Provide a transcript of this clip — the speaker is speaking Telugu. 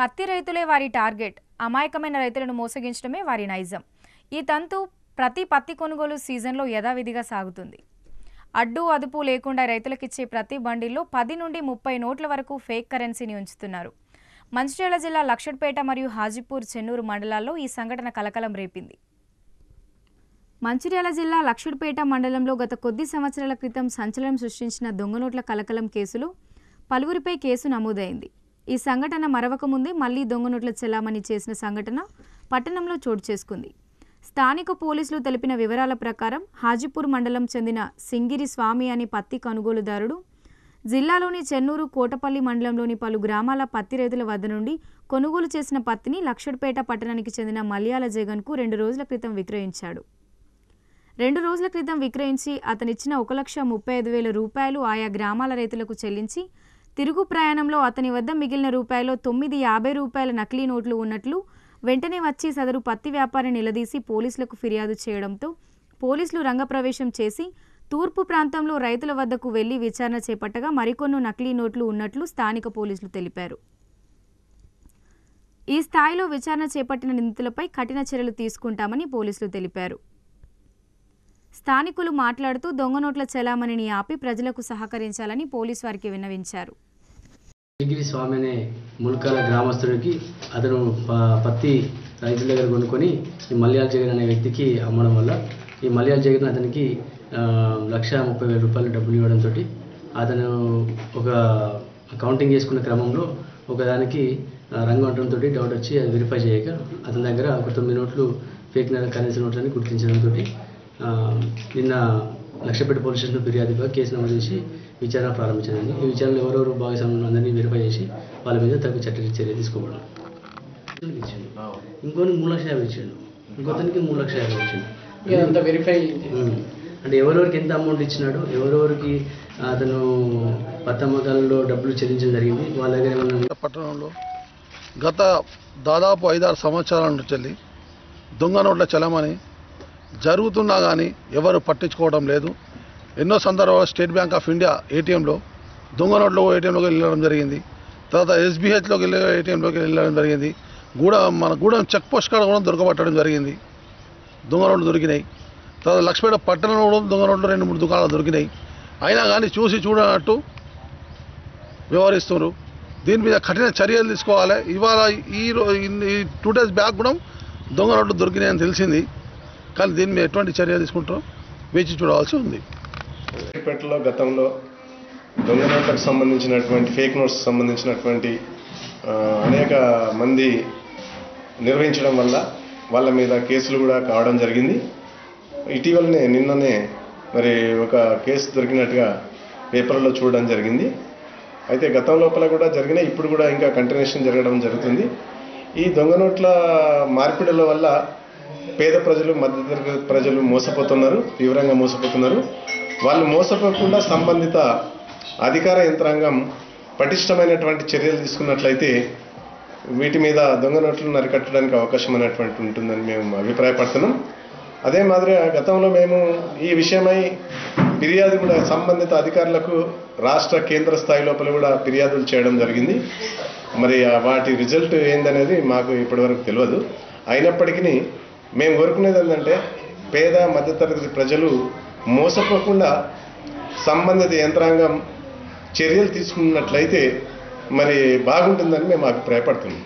పత్తి రైతులే వారి టార్గెట్. అమాయకమైన రైతులను మోసగించడమే వారి నైజం. ఈ తంతు ప్రతి పత్తి కొనుగోలు సీజన్లో యథావిధిగా సాగుతుంది. అడ్డు అదుపు లేకుండా రైతులకిచ్చే ప్రతి బండిల్లో పది నుండి ముప్పై నోట్ల వరకు ఫేక్ కరెన్సీని ఉంచుతున్నారు. మంచిర్యాల జిల్లా లక్షడ్పేట మరియు హాజీపూర్ చెన్నూరు మండలాల్లో ఈ సంఘటన కలకలం రేపింది. మంచిర్యాల జిల్లా లక్షుడిపేట మండలంలో గత కొద్ది సంవత్సరాల క్రితం సంచలనం సృష్టించిన దొంగనోట్ల కలకలం కేసులో పలువురిపై కేసు నమోదైంది. ఈ సంఘటన మరవక ముందే మళ్ళీ దొంగనోట్ల చెల్లామణి చేసిన సంఘటన పట్టణంలో చోటు చేసుకుంది. స్థానిక పోలీసులు తెలిపిన వివరాల ప్రకారం హాజీపూర్ మండలం చెందిన సింగిరి స్వామి అనే పత్తి కొనుగోలుదారుడు జిల్లాలోని చెన్నూరు కోటపల్లి మండలంలోని పలు గ్రామాల పత్తి రైతుల వద్ద నుండి కొనుగోలు చేసిన పత్తిని లక్షడ్పేట పట్టణానికి చెందిన మలయాళ జగన్కు రెండు రోజుల క్రితం విక్రయించాడు. రెండు రోజుల క్రితం విక్రయించి అతనిచ్చిన ఒక లక్ష ముప్పై ఐదు వేల రూపాయలు ఆయా గ్రామాల రైతులకు చెల్లించి తిరుగు ప్రయాణంలో అతని వద్ద మిగిలిన రూపాయలు తొమ్మిది యాభై రూపాయల నకిలీ నోట్లు ఉన్నట్లు వెంటనే వచ్చి సదరు పత్తి వ్యాపారి నిలదీసి పోలీసులకు ఫిర్యాదు చేయడంతో పోలీసులు రంగప్రవేశం చేసి తూర్పు ప్రాంతంలో రైతుల వద్దకు వెళ్ళి విచారణ చేపట్టగా మరికొన్ని నకిలీ నోట్లు ఉన్నట్లు స్థానిక పోలీసులు తెలిపారు. ఈ స్థాయిలో విచారణ చేపట్టిన నిందితులపై కఠిన చర్యలు తీసుకుంటామని పోలీసులు తెలిపారు. స్థానికులు మాట్లాడుతూ దొంగ నోట్ల చెలామణిని ఆపి ప్రజలకు సహకరించాలని పోలీసు వారికి విన్నవించారు. గిరి స్వామి అనే ముల్కాల గ్రామస్తుడికి అతను ప- పత్తి రైతుల దగ్గర కొనుక్కొని ఈ మలయాళ జగన్ అనే వ్యక్తికి అమ్మడం వల్ల ఈ మలయాళ జగన్ అతనికి లక్ష ముప్పై వేల రూపాయలు డబ్బులు ఇవ్వడంతో అతను ఒక కౌంటింగ్ చేసుకున్న క్రమంలో ఒకదానికి రంగు అంటంతో డౌట్ వచ్చి అది వెరిఫై చేయక అతని దగ్గర ఒక తొమ్మిది నోట్లు ఫేక్ కరెన్సీ నోట్లని గుర్తించడంతో నిన్న లక్షపేట పోలీస్ స్టేషన్ ఫిర్యాదుగా కేసు నమోదు చేసి విచారణ ప్రారంభించారండి ఈ విచారణలో ఎవరెవరు భాగస్వామ్యం అందరినీ వెరిఫై చేసి వాళ్ళ మీద తగు చట్ట చర్య తీసుకోబడాలి. ఇచ్చిండు. ఇంకోని మూడు లక్షల యాభై ఇచ్చిండు. ఇంకొతనికి మూడు లక్షల యాభై ఇచ్చిండు. ఇదంతా వెరిఫై. అంటే ఎవరెవరికి ఎంత అమౌంట్ ఇచ్చినాడు ఎవరెవరికి అతను పత్తమ్మకాలలో డబ్బులు చెల్లించడం జరిగింది వాళ్ళ దగ్గర ఏమన్నా పట్టణంలో గత దాదాపు ఐదారు సంవత్సరాల నుంచి దొంగ నోట్ల చలమని జరుగుతున్నా కానీ ఎవరు పట్టించుకోవడం లేదు. ఎన్నో సందర్భాలు స్టేట్ బ్యాంక్ ఆఫ్ ఇండియా ఏటీఎంలో దొంగ నోట్లో ఏటీఎంలోకి వెళ్ళడం జరిగింది. తర్వాత ఎస్బీహెచ్లోకి వెళ్ళే ఏటీఎంలోకి వెళ్ళడం జరిగింది. గూడ మన గూడెం చెక్ పోస్ట్ కాడ కూడా దొరకబట్టడం జరిగింది. దొంగ నోట్లు దొరికినాయి. తర్వాత లక్ష్మీపేట పట్టణంలో కూడా దొంగ నోట్లు రెండు మూడు దుకాణాలు దొరికినాయి. అయినా కానీ చూసి చూడనట్టు వ్యవహరిస్తున్నారు. దీని మీద కఠిన చర్యలు తీసుకోవాలి. ఇవాళ ఈ రో- ఈ టూ డేస్ బ్యాక్ కూడా దొంగ నోట్లు దొరికినాయని తెలిసింది. కానీ దీని మీద ఎటువంటి చర్య తీసుకుంటారో వేచి చూడవలసి ఉంది. పేటలో గతంలో దొంగ నోట్లకు సంబంధించినటువంటి ఫేక్ నోట్స్ సంబంధించినటువంటి అనేక మంది నిర్వహించడం వల్ల వాళ్ళ మీద కేసులు కూడా కావడం జరిగింది. ఇటీవలనే నిన్ననే మరి ఒక కేసు దొరికినట్టుగా పేపర్లో చూడడం జరిగింది. అయితే గతం లోపల కూడా జరిగినాయి ఇప్పుడు కూడా ఇంకా కంటిన్యూషన్ జరగడం జరుగుతుంది. ఈ దొంగ నోట్ల మార్పిడుల వల్ల పేద ప్రజలు మధ్యతరగతి ప్రజలు మోసపోతున్నారు తీవ్రంగా మోసపోతున్నారు. వాళ్ళు మోసపోకుండా సంబంధిత అధికార యంత్రాంగం పటిష్టమైనటువంటి చర్యలు తీసుకున్నట్లయితే వీటి మీద దొంగ నోట్లను అరికట్టడానికి అవకాశం అనేటువంటి ఉంటుందని మేము అభిప్రాయపడుతున్నాం. అదే మాదిరిగా గతంలో మేము ఈ విషయమై ఫిర్యాదు కూడా సంబంధిత అధికారులకు రాష్ట్ర కేంద్ర స్థాయి లోపల కూడా ఫిర్యాదులు చేయడం జరిగింది. మరి వాటి రిజల్ట్ ఏందనేది మాకు ఇప్పటివరకు తెలియదు. అయినప్పటికీ మేము కోరుకునేది ఏంటంటే పేద మధ్యతరగతి ప్రజలు మోసపోకుండా సంబంధిత యంత్రాంగం చర్యలు తీసుకున్నట్లయితే మరి బాగుంటుందని మేము అభిప్రాయపడుతున్నాం.